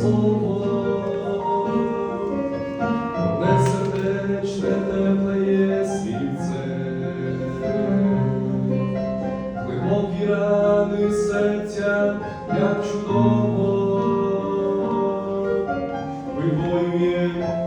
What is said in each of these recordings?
слово, одне сердечне тепле є глибокі рани серця, як чудово, вибоює.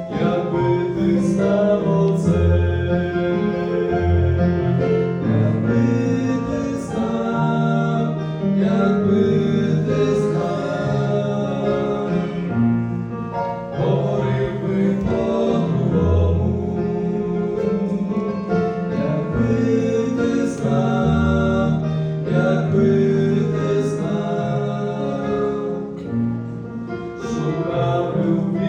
Jesu, Rabbanu.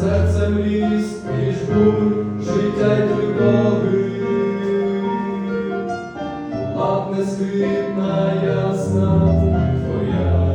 Серцем ліс між бур От несхитна ясна твоя.